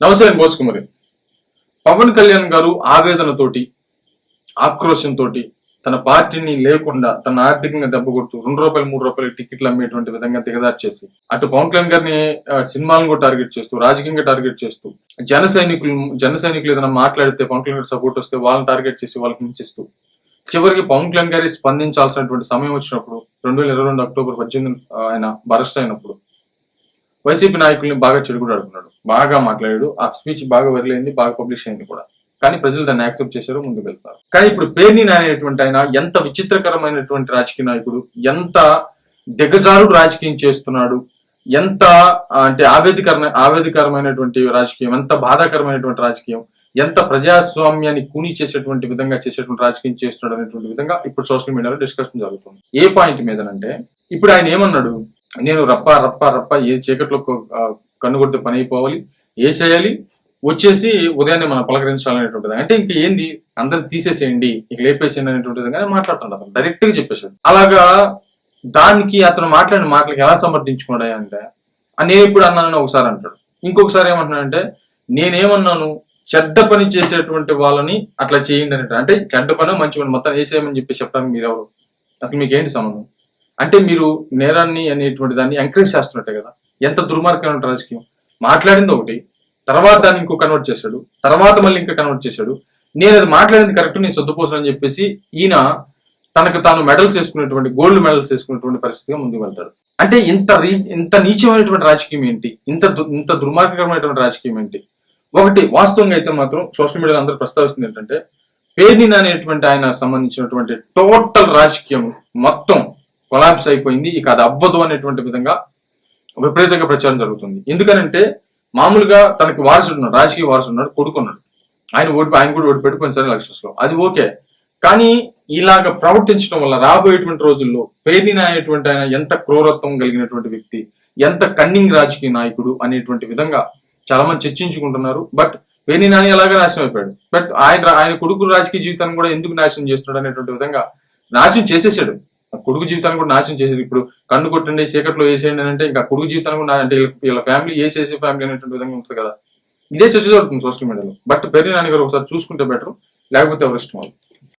నమస్తే బోసుకుమారి పవన్ కళ్యాణ్ గారు ఆవేదనతోటి ఆక్రోశంతో తన పార్టీని లేకుండా తన ఆర్థికంగా దెబ్బ కొడుతూ రెండు రూపాయలు మూడు రూపాయలు టికెట్లు అమ్మేటువంటి విధంగా దిగదార్చేసి అటు పవన్ కళ్యాణ్ గారిని సినిమాలను కూడా టార్గెట్ చేస్తూ రాజకీయంగా టార్గెట్ చేస్తూ జన సైనికులు జన సైనికులు ఏదైనా మాట్లాడితే పవన్ కళ్యాణ్ గారి సపోర్ట్ వస్తే వాళ్ళని టార్గెట్ చేసి వాళ్ళకి హింసిస్తూ చివరికి పవన్ కళ్యాణ్ గారి స్పందించాల్సినటువంటి సమయం వచ్చినప్పుడు రెండు వేల ఇరవై రెండు అక్టోబర్ పద్దెనిమిది ఆయన భరస్ట్ అయినప్పుడు వైసీపీ నాయకుల్ని బాగా చెడుగుడు ఆడుకున్నాడు బాగా మాట్లాడాడు. ఆ స్పీచ్ బాగా వదిలేంది బాగా పబ్లిష్ అయింది కూడా. కానీ ప్రజలు దాన్ని యాక్సెప్ట్ చేశారు ముందుకు వెళ్తారు. కానీ ఇప్పుడు పేర్ని అనేటువంటి ఆయన ఎంత విచిత్రకరమైనటువంటి రాజకీయ నాయకుడు ఎంత దిగజారుడు రాజకీయం చేస్తున్నాడు ఎంత అంటే ఆవేదికరణ ఆవేదికరమైనటువంటి రాజకీయం ఎంత బాధాకరమైనటువంటి రాజకీయం ఎంత ప్రజాస్వామ్యాన్ని కూని చేసేటువంటి విధంగా చేసేటువంటి రాజకీయం చేస్తున్నాడు అనేటువంటి విధంగా ఇప్పుడు సోషల్ మీడియాలో డిస్కషన్ జరుగుతుంది. ఏ పాయింట్ మీదనంటే ఇప్పుడు ఆయన ఏమన్నాడు? నేను రప్ప రప్ప రప్ప ఏ చీకట్లో కన్నుగొడితే కన్ను పని అయిపోవాలి వేసేయాలి వచ్చేసి ఉదయాన్నే మనం పలకరించాలనేటువంటిది. అంటే ఇంక ఏంది? అందరిని తీసేసేయండి ఇక లేపేసేయండి అనేటువంటిది కానీ మాట్లాడుతున్నాడు అతను డైరెక్ట్గా చెప్పేశాడు. అలాగా దానికి అతను మాట్లాడిన మాటలకి ఎలా సమర్థించుకున్నాడు అంటే నేను ఇప్పుడు అన్నానని ఒకసారి అంటాడు. ఇంకొకసారి ఏమంటున్నాడంటే నేనేమన్నాను చెడ్డ పని చేసేటువంటి వాళ్ళని అట్లా చేయండి అంటే చెడ్డ పని మంచి పని మొత్తం వేసేయమని చెప్పి చెప్పడానికి మీరు ఎవరు అసలు మీకు ఏంటి సంబంధం? అంటే మీరు నేరాన్ని అనేటువంటి దాన్ని ఎంకరేజ్ చేస్తున్నట్టే కదా. ఎంత దుర్మార్గమైన రాజకీయం. మాట్లాడింది ఒకటి తర్వాత దాన్ని ఇంకో కన్వర్ట్ చేశాడు తర్వాత మళ్ళీ ఇంకా కన్వర్ట్ చేశాడు. నేను అది మాట్లాడింది కరెక్ట్ నేను సొద్దుపోసాను అని చెప్పేసి ఈయన తనకు తాను మెడల్స్ వేసుకునేటువంటి గోల్డ్ మెడల్స్ వేసుకునేటువంటి పరిస్థితిగా ముందుకు వెళ్తాడు. అంటే ఇంత రీ- ఇంత నీచమైనటువంటి రాజకీయం ఏంటి? ఇంత ఇంత దుర్మార్గకరమైనటువంటి రాజకీయం ఏంటి? ఒకటి వాస్తవంగా అయితే మాత్రం సోషల్ మీడియాలో అందరూ ప్రస్తావిస్తుంది ఏంటంటే పేర్ని అనేటువంటి ఆయన సంబంధించినటువంటి టోటల్ రాజకీయం మొత్తం కొలాబ్స్ అయిపోయింది. ఇక అది అవ్వదు అనేటువంటి విధంగా విపరీతంగా ప్రచారం జరుగుతుంది. ఎందుకనంటే మామూలుగా తనకి వారసుడు ఉన్నాడు రాజకీయ వారసుడు ఉన్నాడు కొడుకున్నాడు ఆయన ఓడి ఆయన కూడా ఓడిపెట్టి కొన్నిసార్లు ఎలక్షన్స్లో. అది ఓకే. కానీ ఇలాగ ప్రవర్తించడం వల్ల రాబోయేటువంటి రోజుల్లో పేరిన అనేటువంటి ఆయన ఎంత క్రూరత్వం కలిగినటువంటి వ్యక్తి ఎంత కన్నింగ్ రాజకీయ నాయకుడు అనేటువంటి విధంగా చాలా మంది చర్చించుకుంటున్నారు. బట్ పేర్ని నాని అలాగే నాశనం అయిపోయాడు? బట్ ఆయన ఆయన కొడుకు రాజకీయ జీవితాన్ని కూడా ఎందుకు నాశనం చేస్తున్నాడు అనేటువంటి విధంగా నాశనం చేసేసాడు. కొడుకు జీవితాన్ని కూడా నాశనం చేసేది. ఇప్పుడు కన్ను కొట్టండి చీకట్లో వేసేయండి అని అంటే ఇంకా కొడుకు జీవితాన్ని కూడా అంటే వీళ్ళ- ఫ్యామిలీ వేసేసే ఫ్యామిలీ అనేటువంటి విధంగా ఉంటుంది కదా. ఇదే చర్చ జరుగుతుంది సోషల్ మీడియాలో బట్ పెరిగి నాని గారు ఒకసారి చూసుకుంటే బెటర్ లేకపోతే ఎవరు ఇష్టం వాళ్ళు